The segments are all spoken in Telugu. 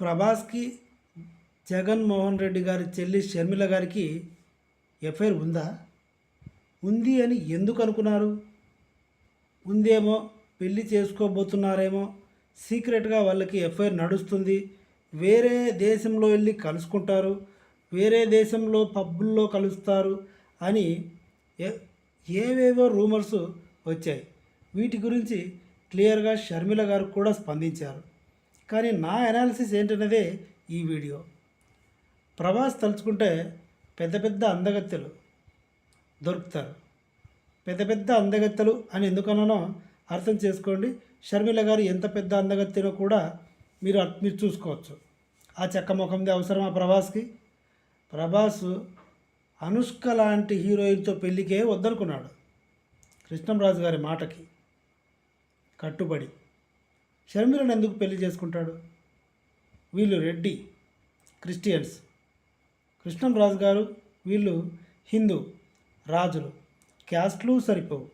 ప్రభాస్కి జగన్మోహన్ రెడ్డి గారి చెల్లి షర్మిల గారికి ఎఫ్ఐఆర్ ఉందా? ఉంది అని ఎందుకు అనుకున్నారు? ఉందేమో పెళ్ళి చేసుకోబోతున్నారేమో సీక్రెట్గా వాళ్ళకి ఎఫ్ఐఆర్ నడుస్తుంది వేరే దేశంలో వెళ్ళి కలుసుకుంటారు వేరే దేశంలో పబ్బుల్లో కలుస్తారు అని ఏవేవో రూమర్స్ వచ్చాయి. వీటి గురించి క్లియర్గా షర్మిల గారు కూడా స్పందించారు. కానీ నా అనాలిసిస్ ఏంటనేదే ఈ వీడియో. ప్రభాస్ తలుచుకుంటే పెద్ద పెద్ద అందగత్తెలు దొరుకుతారు. పెద్ద పెద్ద అందగత్తెలు అని ఎందుకన్నానో అర్థం చేసుకోండి. షర్మిల గారు ఎంత పెద్ద అందగత్తెనో కూడా మీరు మీరు చూసుకోవచ్చు. ఆ చెక్క ముఖంది అవసరమా ప్రభాస్కి? ప్రభాస్ అనుష్క లాంటి హీరోయిన్తో పెళ్ళికే వద్దనుకున్నాడు కృష్ణంరాజు గారి మాటకి. కట్టుబడి. షర్మిలను ఎందుకు పెళ్ళి చేసుకుంటాడు? వీళ్ళు రెడ్డి క్రిస్టియన్స్. కృష్ణంరాజు గారు వీళ్ళు హిందూ రాజులు. క్యాస్ట్లు సరిపోవు.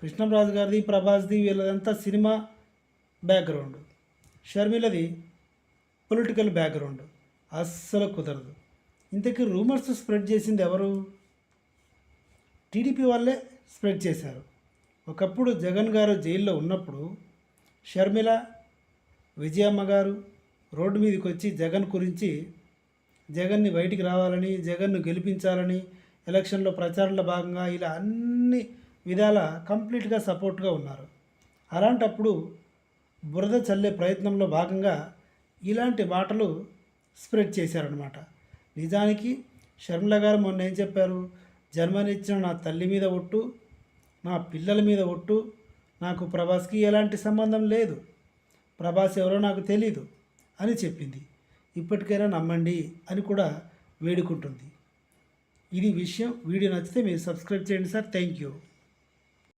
కృష్ణంరాజు గారిది ప్రభాస్ది వీళ్ళదంతా సినిమా బ్యాక్గ్రౌండ్. షర్మిలది పొలిటికల్ బ్యాక్గ్రౌండ్. అస్సలు కుదరదు. ఇంతకీ రూమర్స్ స్ప్రెడ్ చేసింది ఎవరు? టీడీపీ వాళ్ళే స్ప్రెడ్ చేశారు. ఒకప్పుడు జగన్ గారు జైల్లో ఉన్నప్పుడు షర్మిల విజయమ్మ గారు రోడ్డు మీదకి వచ్చి జగన్ గురించి జగన్ని బయటికి రావాలని జగన్ను గెలిపించాలని ఎలక్షన్లో ప్రచారంలో భాగంగా ఇలా అన్ని విధాల కంప్లీట్గా సపోర్ట్గా ఉన్నారు. అలాంటప్పుడు బురద చల్లే ప్రయత్నంలో భాగంగా ఇలాంటి మాటలు స్ప్రెడ్ చేశారనమాట నిజానికి షర్మిల గారు మొన్న ఏం చెప్పారు? జన్మనిచ్చిన నా తల్లి మీద ఒట్టు నా పిల్లల మీద ఒట్టు నాకు ప్రభాస్కి ఎలాంటి సంబంధం లేదు. ప్రభాస్ ఎవరో నాకు తెలీదు అని చెప్పింది. ఇప్పటికైనా నమ్మండి అని కూడా వేడుకుంటుంది. ఇది విషయం. వీడియో నచ్చితే మీరు సబ్స్క్రైబ్ చేయండి సార్. Thank you.